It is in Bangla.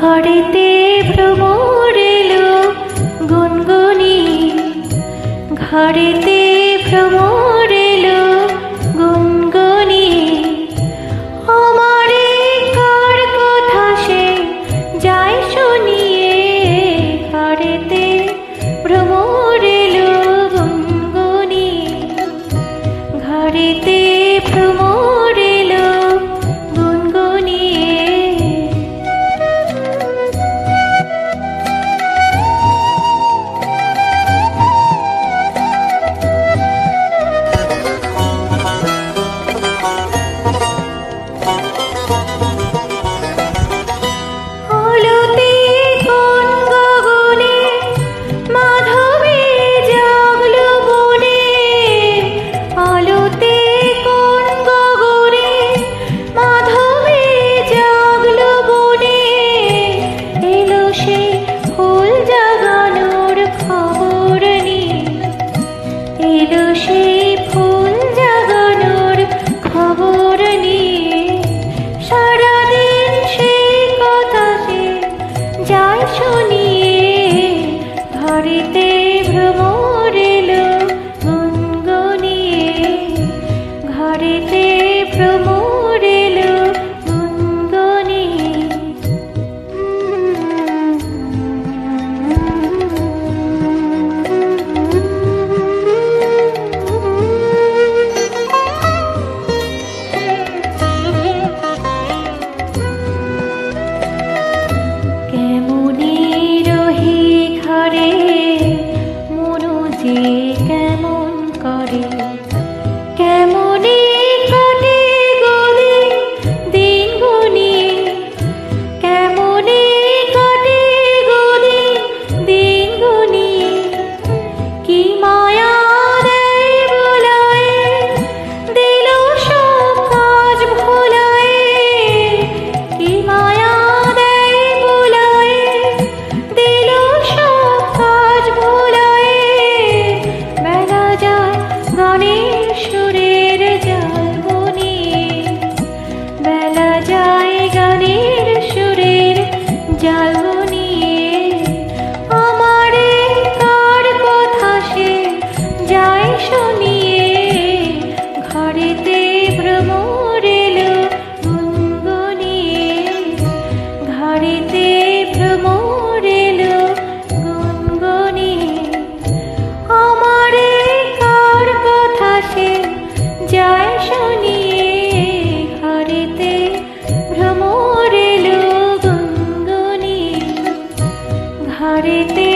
ঘরেতে ভ্রমরেল গুনগুনি। ঘরেতে ভ্রমরেল গুনগুনি। আমারে কার কথা সে যাই শুনিয়ে, ঘরেতে ভ্রমরেল গুনগুনি। ঘরেতে ভ্রমর की रीति